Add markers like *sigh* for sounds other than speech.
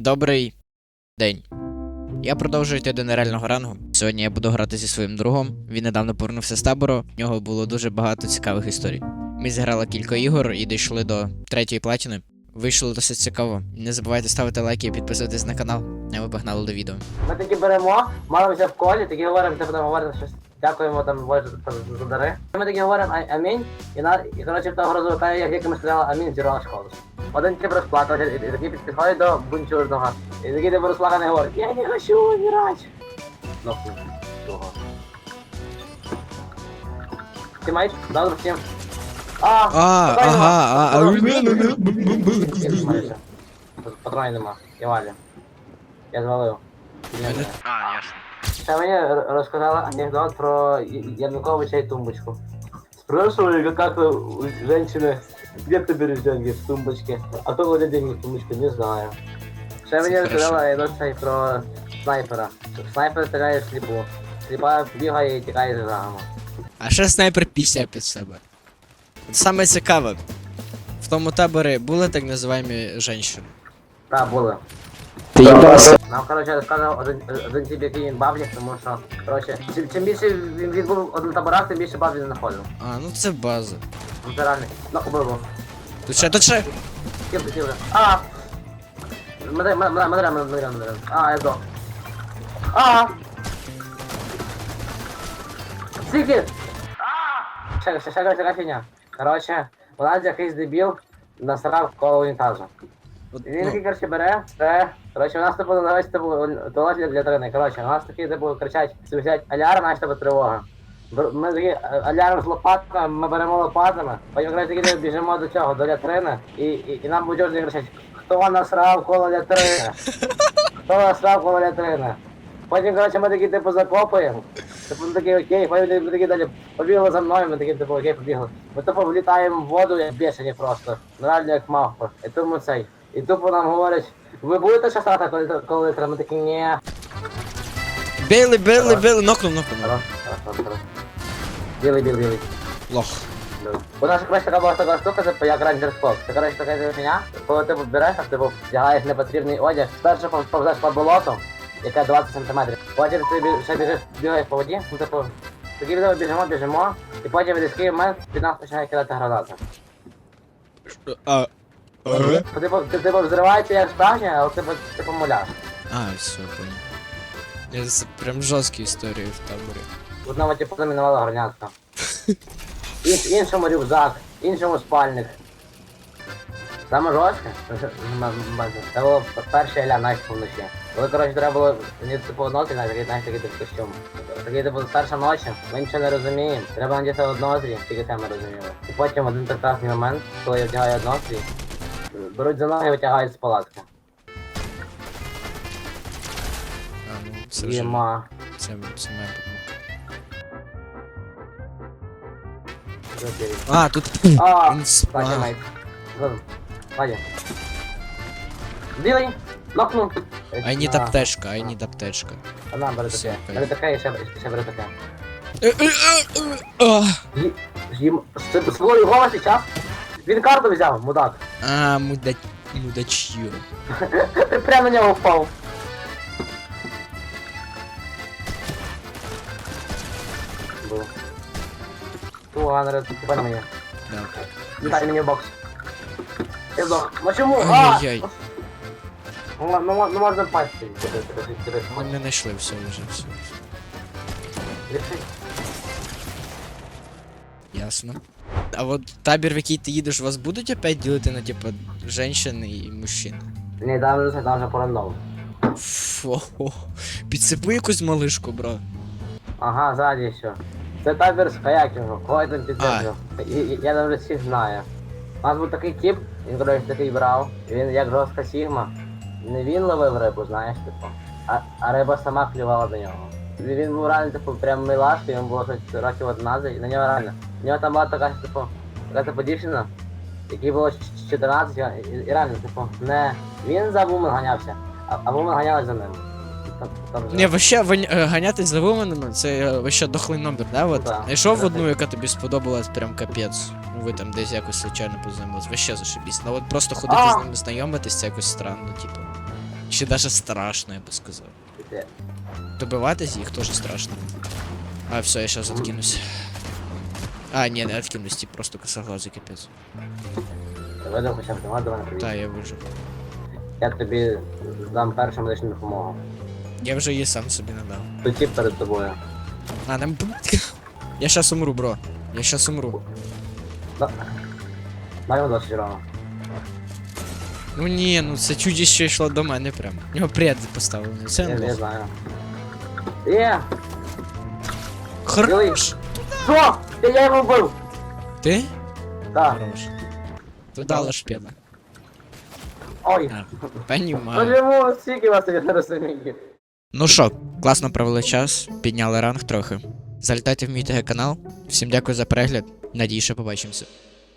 Добрий день. Я продовжую йти до нереального рангу. Сьогодні я буду грати зі своїм другом. Він недавно повернувся з табору. В нього було дуже багато цікавих історій. Ми зіграли кілька ігор і дійшли до третьої платіни. Вийшло досить цікаво. Не забувайте ставити лайки і підписуватись на канал. А ми погнали до відео. Ми такі беремо, малимося в колі, такі говоримо, ти будемо говорити щось. Дякуємо там за, дари. Ми такі говоримо амінь, і на і коротше каже, як, як ми сказали амінь, зірвала школу. Один тип розплакався, і, і такий під- підходить до бунчурного. І такий тип розплаканий говорить, я не хочу умирати. Ну, чого? Тімейт, добре всім. А, А, патронів ага, нема. а, Я знаю, що. Патронів нема, я валю. Я звалив. А, ясно. Ще мені р- розказали анекдот про Я- Януковича и тумбочку. Спрашивали, как у женщины, где ты берешь деньги в тумбочке? А кто кладет деньги в тумбочку, не знаю. Ще мені Це розказали хорошо. про снайпера. Що Снайпер стріляє в сліпу. Сліпа бігає і тікає за жагами. А ще снайпер після під себе. Саме цікаве. В тому таборі були так називаємо женщини. Так, були. Ти Нам, коротше, розказав один, один тип, який він бабник, тому що, коротше, чим, чим більше він, він був один таборах, тим більше баб він знаходив. А, ну це база. Ну, це реально. Ну, убив. Тут ще, тут ще. Кем ты сила? А! Мадре, мадре, мадре, мадре, мадре. А, я сдох. А! Сики! А! Ще, ще, ще, ще фігня. Короче, у нас якийсь дебіл насрав коло унітазу. От, І він ну, такий, короче, бере, це, короче, у нас типу навіть типу туалет для, для трени. Короче, у нас такі типу кричать, свистять алярм, наш типу тривога. Бр- Ми такі е, алярм з лопатками, ми беремо лопатами, потім короче, такі біжимо до цього, до лятрини, і, і, і нам будь-які кричать, хто насрав коло лятрини? Хто насрав коло лятрини? Потім, короче, ми такі типу закопуємо. Типу ми такі окей, потім ми такі далі побігли за мною, ми такі типу окей, побігли. Ми тупо влітаємо в воду, як бешені просто. Реально як мавпи. І тому цей. І тупо нам говорять, ви будете шастати, коли, коли треба? Ми такі, ні. Били, били, били, нокнув, нокнув. Білий, білий, білий. Лох. У нас якась така була така штука, типу, як Ranger Fox. Це, коротше, така фігня, коли ти береш, а, типу, вдягаєш непотрібний одяг, спершу пов- повзеш по болоту, яке 20 см. Потім ти ще біжиш, бігаєш по воді, ну, типу, тоді ми біжимо, біжимо, і потім в різкий момент під нас починає кидати гранати. А, а? Типу, ти, типу, взривається як справжнє, але типу, ти помуляш. А, все, понял. Я прям жорсткі історії в таборі. В одному типу замінувала горнятка. Інш, іншому рюкзак, іншому спальник. Саме жорстке, *laughs* це було перший ля найс вночі. Коли, коротше, треба було мені типу однотрій, навіть знаєш, такий типу костюм. Такий типу перша ночі, ми нічого не розуміємо. Треба надіти однотрій, тільки це ми розуміли. І потім один прекрасний момент, коли я вдягаю однотрій, беруть за ноги і витягають з палатки. А, ну, це вже, Єма. це, це моя А, тут... А, Він с- Бачи, а. Майк. Вадя. Білий, нокнув. I need аптечка, I need аптечка. Вона бере Все, таке. окей. Таке і ще, ще бере таке. Е, е, е, е, а. Ї- Їм з свою голос час. Він карту взяв, мудак. А, муда... мудачьо. *laughs* Прямо на нього впав. 100 больные. Дай мені бокс. Я сдох. Почему? А! Ай-яй-яй. Ну, ну, ну можна пасти. Ми не знайшли все уже, Все. Ясно. А вот табір, в який ти їдеш, вас будуть опять ділити на типу женщин і мужчин? Не, там вже, там вже порандово. Фу, підсипи якусь малишку, бро. Ага, сзади все. Це табір з хаякінгу, кого я там підтримую. Я там вже всіх знаю. У нас був такий тип, він коротше такий брав, він як жорстка сігма. Не він ловив рибу, знаєш, типу, а, а риба сама клювала до нього. Він був реально, типу, прям милашкий, йому було щось років 11, і на нього реально. У нього там була така, типу, така типу дівчина, якій було ч- ч- 14, і, і, реально, типу, не він за вумен ганявся, а, а вумен ганялась за ним. Там, там же- Ні, вообще вон- е, ганятись за вуменами, це е, вообще дохлий номер, да? От Да. знайшов одну, яка тобі сподобалась, прям капець. Ну ви там десь якось случайно познайомились, вообще зашибісь. Ну от просто ходити А! з ними знайомитись, це якось странно, типу. Чи даже страшно, я би сказав. Ти- Добиватись їх теж страшно. А, все, я сейчас откинусь. А, ні, не откинусь, тип просто косоглазий капець. Ти видав хоча б до мене привіт. Та, я вижив. Я тобі дам першу медичну допомогу. Я вже її сам собі надав. Тіп перед тобою. А, нам. Я щас умру, бро. Я щас умру. Да. Дай досить рано. Ну ні, ну це чудіще йшло до мене прямо. У нього пред поставлений. Це Я не лох. знаю. Є! Хорош. Що? Ти я його вбив! Ти? Так. Хорош. Туда лошпеда. Ой. А, Понімаю. Почему стільки вас я не розумію? Ну що, класно провели час, підняли ранг трохи. Залітайте в мій ТГ канал. Всім дякую за перегляд. Надію, що побачимося.